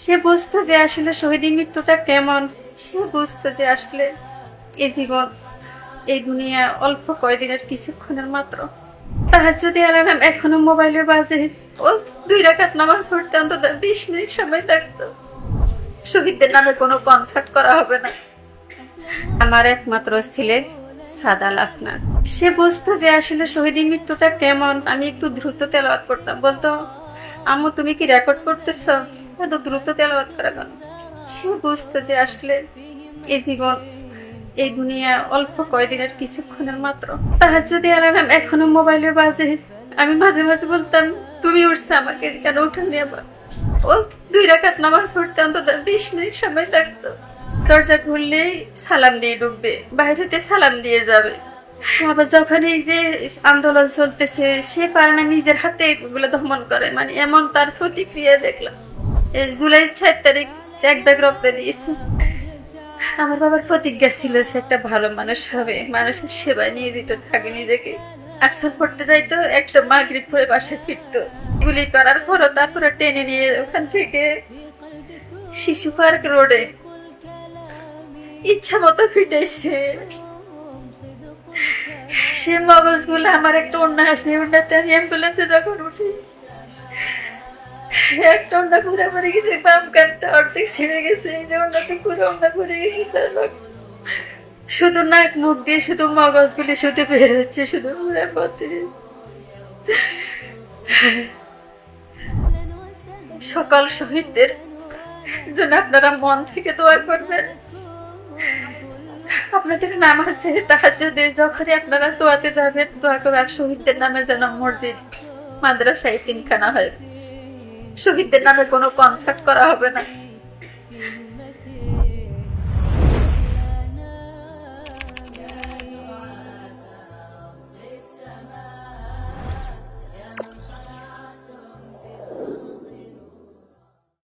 সে বুঝতো যে আসলে শহীদ মৃত্যুটা কেমন। সে বুঝতো যে আসলে এই জীবন, এই দুনিয়া অল্প কয়দিনের কিছুক্ষণের মাত্র। তাহার যদি অ্যালার্ম এখনও মোবাইলের বাজে, ও দুই রাকাত নামাজ পড়তে অন্তত বিশ মিনিট সময় থাকতো। শহীদদের নামে কোনো কনসার্ট করা হবে না। আমার একমাত্র ছেলে সাদাল আফনান। সে বুঝতো যে আসলে শহীদ মৃত্যুটা কেমন। আমি একটু দ্রুত তেলাওয়াত করতাম। বলতো, আম্মু, তুমি কি রেকর্ড করতেছ? এত দ্রুত তেলাওয়াত করা কেন? সে বুঝতো যে আসলে এই জীবন, এই দুনিয়া অল্প কয়দিনের কিছুক্ষণের মাত্র। তাহার যদি অ্যালার্ম এখনও মোবাইলের বাজে, আমি মাঝে মাঝে বলতাম, তুমি উঠছে আমাকে, কেন উঠানি আবার? ও দুই রাকাত নামাজ পড়তে অন্তত বিশ মিনিট সময় লাগতো। দরজা খুললেই সালাম দিয়ে ঢুকবে, বাইরেতে সালাম দিয়ে যাবে। আবার যখন এই যে আন্দোলন চলতেছে, সে পারে না নিজের হাতে এগুলো দমন করে মানে এমন তার প্রতিক্রিয়া দেখলাম। জুলাই ছয় তারিখ, এক ব্যাগ রক্ত আমার বাবার প্রতিজ্ঞা ছিল যে একটা ভালো মানুষ হবে, মানুষের সেবায় নিয়োজিত থাকে নিজেকে। আসার পড়তে যাইতো, একটা মাগরিব পরে বাসা ফিরতো। গুলি করার পরও তারপরে টেনে নিয়ে ওখান থেকে শিশু পার্ক রোডে ইচ্ছা মতো ফিটেছে সে মগজগুলো আমার একটা অন্য আছে ওনাতে আমি অ্যাম্বুলেন্সে যখন উঠি একটা বাম কানটা অর্ধেক ছিঁড়ে গেছে, এই যে তার শুধু মুখ দিয়ে শুধু মগজগুলি শুধু বের শুধু পথে সকল শহীদদের জন্য আপনারা মন থেকে দোয়া করবেন। আপনাদের নাম আছে তাহাজুদে যখনই আপনারা দোয়াতে যাবেন, দোয়া করবেন শহীদদের নামে যেন মসজিদ, মাদ্রাসায় তিনখানা হয় শহীদদের নামে কোনো কনসার্ট করা হবে না।